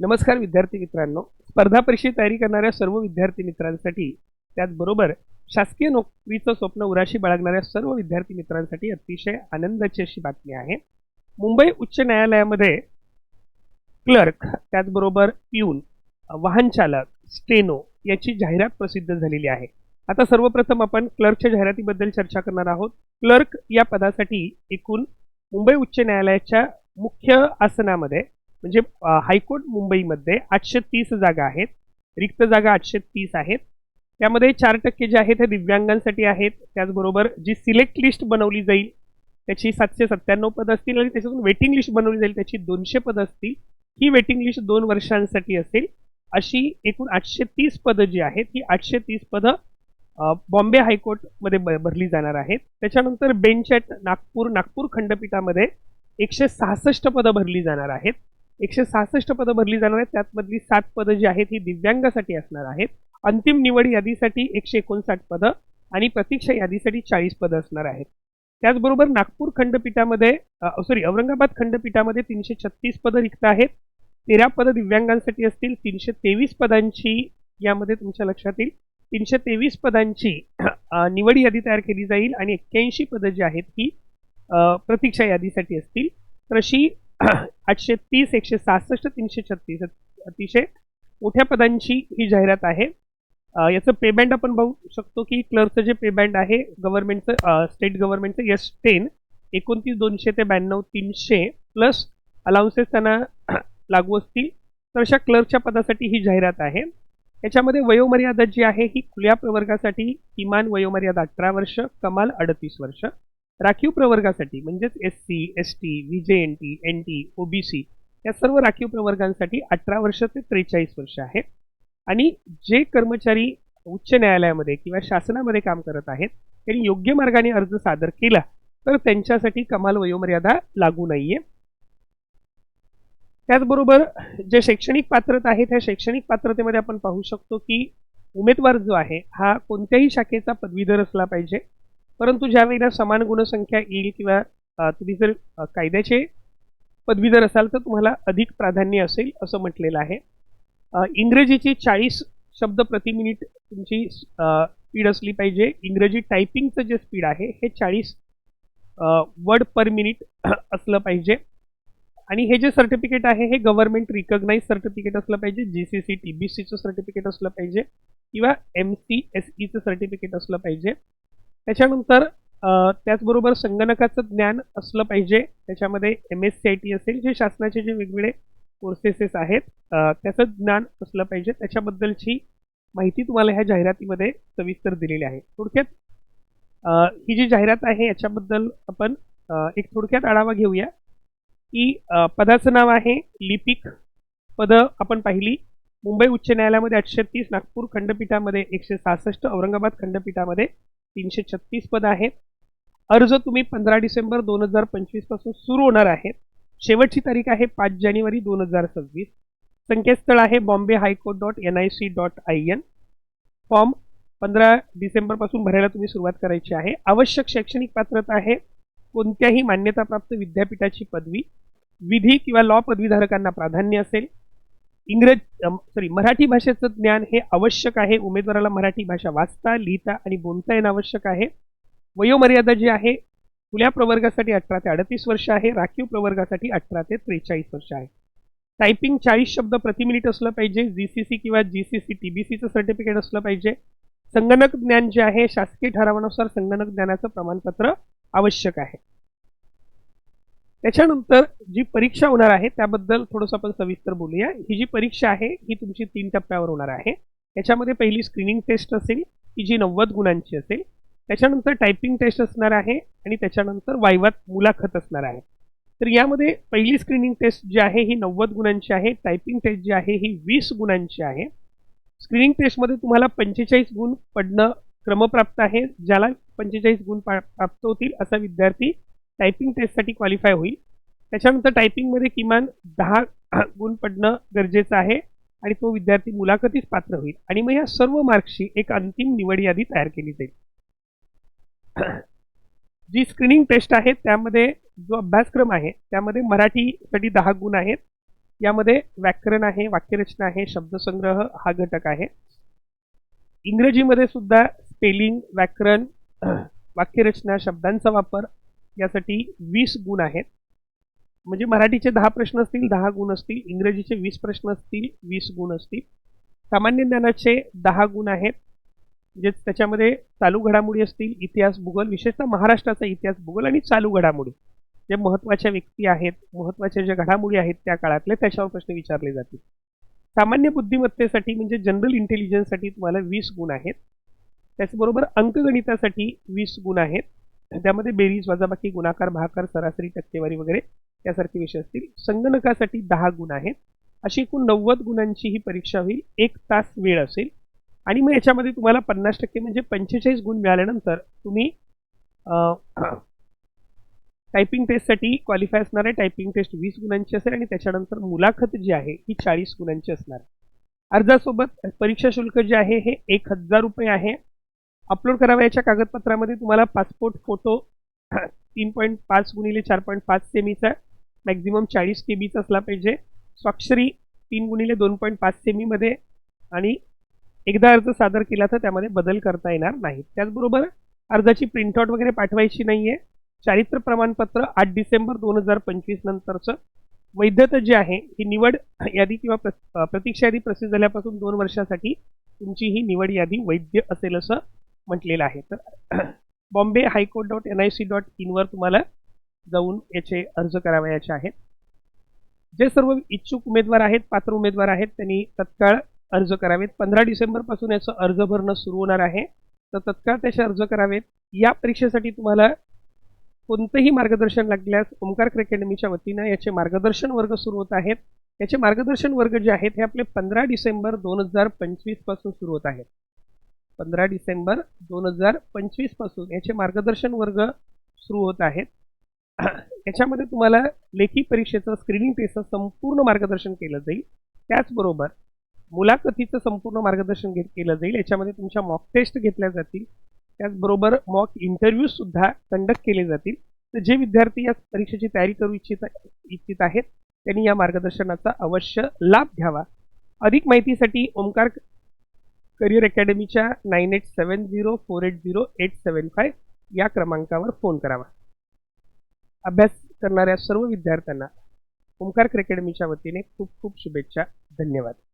नमस्कार विद्यार्थी मित्रांनो. स्पर्धा परीक्षेची तयारी करणाऱ्या सर्व विद्यार्थी मित्रांसाठी त्याचबरोबर शासकीय नोकरीचं स्वप्न उराशी बाळगणाऱ्या सर्व विद्यार्थी मित्रांसाठी अतिशय आनंदाची अशी बातमी आहे. मुंबई उच्च न्यायालयामध्ये क्लर्क त्याचबरोबर पिऊन वाहन चालक स्टेनो याची जाहिरात प्रसिद्ध झालेली आहे. आता सर्वप्रथम आपण क्लर्कच्या जाहिरातीबद्दल चर्चा करणार आहोत. क्लर्क या पदासाठी एकूण मुंबई उच्च न्यायालयाच्या मुख्य आसनामध्ये म्हणजे हायकोर्ट मुंबईमध्ये आठशे तीस जागा आहेत. रिक्त जागा आठशे तीस आहेत. त्यामध्ये चार टक्के जे आहेत हे दिव्यांगांसाठी आहेत. त्याचबरोबर जी सिलेक्ट लिस्ट बनवली जाईल त्याची सातशे सत्त्याण्णव पद असतील आणि त्याच्यातून वेटिंग लिस्ट बनवली जाईल त्याची दोनशे पद असतील. ही वेटिंग लिस्ट दोन वर्षांसाठी असेल. अशी एकूण आठशे तीस पदं जी आहेत ही आठशे तीस पदं बॉम्बे हायकोर्टमध्ये ब भरली जाणार आहेत. त्याच्यानंतर बेंच ॲट नागपूर नागपूर खंडपीठामध्ये एकशे सहासष्ट पदं भरली जाणार आहेत. एकशे सहासष्ट पदं भरली जाणार आहेत. त्यातमधली सात पदं जी आहेत ही दिव्यांगासाठी असणार आहेत. अंतिम निवड यादीसाठी एकशे एकोणसाठ पदं आणि प्रतीक्षा यादीसाठी चाळीस पदं असणार आहेत. त्याचबरोबर नागपूर खंडपीठामध्ये सॉरी औरंगाबाद खंडपीठामध्ये तीनशे छत्तीस पदं रिक्त आहेत. तेरा पदं दिव्यांगांसाठी असतील तीनशे तेवीस पदांची यामध्ये तुमच्या लक्षात येईल. तीनशे तेवीस पदांची निवड यादी तयार केली जाईल आणि एक्क्याऐंशी पदं जी आहेत ही प्रतीक्षा यादीसाठी असतील. तर अशी आठशे तीस एकशे सहासष्ट तीनशे छत्तीस. अतिशय मोठ्या पदांची ही जाहिरात आहे. याचं पेबँड आपण बघू शकतो की क्लर्कचं जे पेबँड आहे गव्हर्नमेंटचं स्टेट गव्हर्नमेंटचं यस टेन एकोणतीस दोनशे ते ब्याण्णव तीनशे प्लस अलाउन्सेस त्यांना लागू असतील. तर अशा क्लर्कच्या पदासाठी ही जाहिरात आहे. याच्यामध्ये वयोमर्यादा जी आहे ही खुल्या प्रवर्गासाठी किमान वयोमर्यादा अठरा वर्ष कमाल अडतीस वर्ष. राखीव प्रवर्गासाठी म्हणजेच S C S T V J N T N T OBC या सर्व राखीव प्रवर्गांसाठी अठरा वर्ष ते त्रेचाळीस वर्ष आहे आणि जे कर्मचारी उच्च न्यायालयामध्ये किंवा शासनामध्ये काम करत आहेत त्यांनी योग्य मार्गाने अर्ज सादर केला तर त्यांच्यासाठी कमाल वयोमर्यादा लागू नाहीये. त्याचबरोबर जे शैक्षणिक पात्रता आहे त्या शैक्षणिक पात्रतेमध्ये आपण पाहू शकतो की उमेदवार जो आहे हा कोणत्याही शाखेचा पदवीधर असला पाहिजे. परंतु ज्यावेळेला समान गुणसंख्या येईल किंवा तुम्ही जर कायद्याचे पदवीधर असाल तर तुम्हाला अधिक प्राधान्य असेल असं म्हटलेलं आहे. इंग्रजीची चाळीस शब्द प्रति मिनिट तुमची स्पीड असली पाहिजे. इंग्रजी टायपिंगचं जे स्पीड आहे हे चाळीस वर्ड पर मिनिट असलं पाहिजे. आणि हे जे सर्टिफिकेट आहे हे गव्हर्नमेंट रिकग्नाईज सर्टिफिकेट असलं पाहिजे. G C C T B सीचं सर्टिफिकेट असलं पाहिजे. किंवा एम सी एस ईचं सर्टिफिकेट असलं पाहिजे. त्याच्यानंतर त्याचबरोबर संगणकाचं ज्ञान असलं पाहिजे. त्याच्यामध्ये M S C I T असेल जे शासनाचे जे वेगवेगळे कोर्सेसेस आहेत त्याचं ज्ञान असलं पाहिजे. त्याच्याबद्दलची माहिती तुम्हाला ह्या जाहिरातीमध्ये सविस्तर दिलेली आहे. थोडक्यात ही जी जाहिरात आहे याच्याबद्दल आपण एक थोडक्यात आढावा घेऊया. की पदाचं नाव आहे लिपिक. पदं आपण पाहिली. मुंबई उच्च न्यायालयामध्ये आठशे तीस नागपूर खंडपीठामध्ये एकशे सहासष्ट औरंगाबाद खंडपीठामध्ये तीनशे छत्तीस पद आहेत. अर्ज तुम्ही पंधरा डिसेंबर दोन हजार पंचवीसपासून सुरू होणार आहेत शेवटची तारीख आहे पाच जानेवारी दोन हजार सव्वीस. संकेतस्थळ आहे Bombay high court dot N I C dot I N form पंधरा डिसेंबरपासून भरायला तुम्ही सुरुवात करायची आहे. आवश्यक शैक्षणिक पात्रता आहे. कोणत्याही मान्यताप्राप्त विद्यापीठाची पदवी. विधी किंवा लॉ पदवीधारकांना प्राधान्य असेल. इंग्रज सॉरी मराठी भाषेचं ज्ञान हे आवश्यक आहे. उमेदवाराला मराठी भाषा वाचता लिहिता आणि बोलता येणं आवश्यक आहे. वयोमर्यादा जी आहे खुल्या प्रवर्गासाठी अठरा ते अडतीस वर्ष आहे. राखीव प्रवर्गासाठी अठरा ते त्रेचाळीस वर्ष आहे. टायपिंग चाळीस शब्द प्रति मिनिट असलं पाहिजे. जी सी सी किंवा G C C T B सीचं सर्टिफिकेट असलं पाहिजे. संगणक ज्ञान जे आहे शासकीय ठरावानुसार संगणक ज्ञानाचं प्रमाणपत्र आवश्यक आहे. त्याच्यानंतर जी परीक्षा होणार आहे त्याबद्दल थोडंसं आपण सविस्तर बोलूया. ही जी परीक्षा आहे ही तुमची तीन टप्प्यावर होणार आहे. त्याच्यामध्ये पहिली स्क्रीनिंग टेस्ट असेल ही जी नव्वद गुणांची असेल त्याच्यानंतर टायपिंग टेस्ट असणार आहे आणि त्याच्यानंतर वायवात मुलाखत असणार आहे. तर यामध्ये पहिली स्क्रीनिंग टेस्ट जी आहे ही नव्वद गुणांची आहे टायपिंग टेस्ट जी आहे ही वीस गुणांची आहे. स्क्रीनिंग टेस्टमध्ये तुम्हाला पंचेचाळीस गुण पडणं क्रमप्राप्त आहे ज्याला पंचेचाळीस गुण पा प्राप्त होतील असा विद्यार्थी टायपिंग टेस्टसाठी क्वालिफाय होईल. त्याच्यानंतर टायपिंगमध्ये किमान दहा गुण पडणं गरजेचं आहे आणि तो विद्यार्थी मुलाखतीस पात्र होईल. आणि मग या सर्व मार्क्सची एक अंतिम निवड यादी तयार केली जाईल. जी स्क्रीनिंग टेस्ट आहे त्यामध्ये जो अभ्यासक्रम आहे त्यामध्ये मराठीसाठी दहा गुण आहेत. यामध्ये व्याकरण आहे वाक्यरचना आहे शब्दसंग्रह हा घटक आहे. इंग्रजीमध्ये सुद्धा स्पेलिंग व्याकरण वाक्यरचना शब्दांचा वापर यासाठी वीस गुण आहेत. म्हणजे मराठीचे दहा प्रश्न असतील दहा गुण असतील इंग्रजीचे वीस प्रश्न असतील वीस गुण असतील. सामान्य ज्ञानाचे दहा गुण आहेत म्हणजे त्याच्यामध्ये चालू घडामोडी असतील इतिहास भूगोल विशेषतः महाराष्ट्राचा इतिहास भूगोल आणि चालू घडामोडी. जे महत्त्वाच्या व्यक्ती आहेत महत्त्वाच्या ज्या घडामोडी आहेत त्या काळातले त्याच्यावर प्रश्न विचारले जातील. सामान्य बुद्धिमत्तेसाठी म्हणजे जनरल इंटेलिजन्ससाठी तुम्हाला वीस गुण आहेत. त्याचबरोबर अंकगणितासाठी वीस गुण आहेत. त्यामध्ये बेरीज वजाबाकी गुणाकार भाकार सरासरी टक्केवारी वगैरे त्यासारखे विषय असतील. संगणकासाठी दहा गुण आहेत. अशी एकूण नव्वद गुणांची ही परीक्षा होईल. एक तास वेळ असेल. आणि मग याच्यामध्ये तुम्हाला पन्नास टक्के म्हणजे पंचेचाळीस गुण मिळाल्यानंतर तुम्ही टायपिंग टेस्टसाठी क्वालिफाय असणार आहे. टायपिंग टेस्ट वीस गुणांची असेल आणि त्याच्यानंतर मुलाखत जी आहे ही चाळीस गुणांची असणार. अर्जासोबत परीक्षा शुल्क जे आहे हे एक हजार रुपये आहे. अपलोड करावयाच्या कागदपत्रामध्ये तुम्हाला पासपोर्ट फोटो तीन पॉईंट पाच गुणिले चार पॉईंट पाच सेमीचा मॅक्झिमम चाळीस के बीचा असला पाहिजे. स्वाक्षरी तीन गुणिले दोन पॉईंट पाच सेमीमध्ये आणि एकदा अर्ज सादर केला तर त्यामध्ये बदल करता येणार नाही. त्याचबरोबर अर्जाची प्रिंटआउट वगैरे पाठवायची नाही आहे चारित्र प्रमाणपत्र आठ डिसेंबर दोन हजार पंचवीस नंतरचं वैधता जी आहे ही निवड यादी किंवा प्र प्रतीक्षा यादी प्रसिद्ध झाल्यापासून दोन वर्षासाठी तुमची ही निवड यादी वैध असेल असं म्हटलेलं आहे. तर Bombay high court dot N I C dot इनवर तुम्हाला जाऊन याचे अर्ज करावयाचे आहेत. जे सर्व इच्छुक उमेदवार आहेत पात्र उमेदवार आहेत त्यांनी तत्काळ अर्ज करावेत. पंधरा डिसेंबरपासून याचं अर्ज भरणं सुरू होणार आहे. तर तत्काळ त्याचे अर्ज करावेत. या परीक्षेसाठी तुम्हाला कोणतंही मार्गदर्शन लागल्यास ओंकार अकॅडमीच्या वतीनं याचे मार्गदर्शन वर्ग सुरू होत आहेत. याचे मार्गदर्शन वर्ग जे आहेत हे आपले पंधरा डिसेंबर दोन हजार पंचवीसपासून सुरू होत आहेत. पंधरा डिसेंबर दोन हजार पंचवीसपासून याचे मार्गदर्शन वर्ग सुरू होत आहेत. याच्यामध्ये तुम्हाला लेखी परीक्षेचं स्क्रीनिंग टेस्टचं संपूर्ण मार्गदर्शन केलं जाईल. त्याचबरोबर मुलाखतीचं संपूर्ण मार्गदर्शन घेत केलं जाईल. याच्यामध्ये तुमच्या मॉक टेस्ट घेतल्या जातील. त्याचबरोबर मॉक इंटरव्ह्यूजसुद्धा कंडक्ट केले जातील. तर जे विद्यार्थी या परीक्षेची तयारी करू इच्छित इच्छित आहेत त्यांनी या मार्गदर्शनाचा अवश्य लाभ घ्यावा. अधिक माहितीसाठी Omkar career अकॅडमीच्या nine eight seven zero four eight zero eight seven five या क्रमांकावर फोन करावा. अभ्यास करणाऱ्या सर्व विद्यार्थ्यांना ओंकार अकॅडमीच्या वतीने खूप खूप शुभेच्छा. धन्यवाद.